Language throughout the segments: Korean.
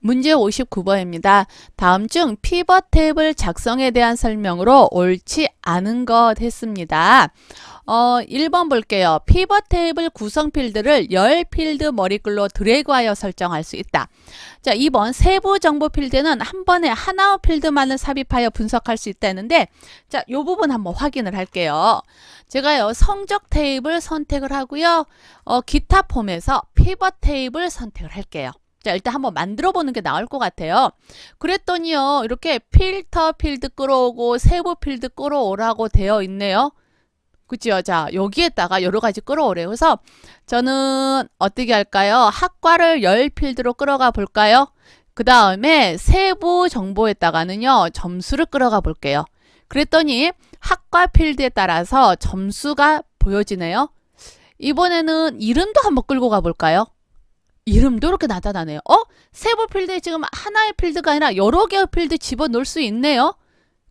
문제 59번입니다. 다음 중 피벗 테이블 작성에 대한 설명으로 옳지 않은 것 했습니다. 어, 1번 볼게요. 피벗 테이블 구성 필드를 열 필드 머리글로 드래그하여 설정할 수 있다. 자, 2번 세부 정보 필드는 한 번에 하나의 필드만을 삽입하여 분석할 수 있다는데 자, 요 부분 한번 확인을 할게요. 제가요. 성적 테이블 선택을 하고요. 어, 기타 폼에서 피벗 테이블 선택을 할게요. 자, 일단 한번 만들어 보는 게 나을 것 같아요. 그랬더니요, 이렇게 필터 필드 끌어오고 세부 필드 끌어오라고 되어 있네요. 그죠? 자, 여기에다가 여러 가지 끌어오래요. 그래서 저는 어떻게 할까요? 학과를 열 필드로 끌어가 볼까요? 그 다음에 세부 정보에다가는요, 점수를 끌어가 볼게요. 그랬더니 학과 필드에 따라서 점수가 보여지네요. 이번에는 이름도 한번 끌고 가 볼까요? 이름도 이렇게 나타나네요. 어? 세부 필드에 지금 하나의 필드가 아니라 여러 개의 필드 집어넣을 수 있네요.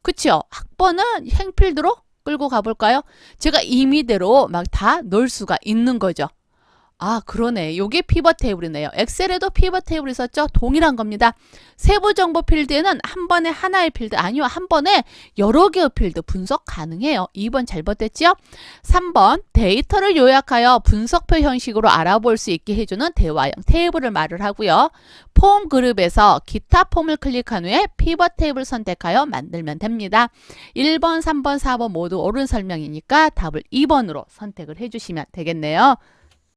그쵸? 학번은 행필드로 끌고 가볼까요? 제가 임의대로 막 다 넣을 수가 있는 거죠. 아, 그러네. 요게 피벗 테이블이네요. 엑셀에도 피벗 테이블 있었죠? 동일한 겁니다. 세부 정보 필드에는 한 번에 하나의 필드, 아니요. 한 번에 여러 개의 필드 분석 가능해요. 2번 잘못됐죠? 3번 데이터를 요약하여 분석표 형식으로 알아볼 수 있게 해주는 대화형 테이블을 말을 하고요. 폼 그룹에서 기타 폼을 클릭한 후에 피벗 테이블 선택하여 만들면 됩니다. 1번, 3번, 4번 모두 옳은 설명이니까 답을 2번으로 선택을 해주시면 되겠네요.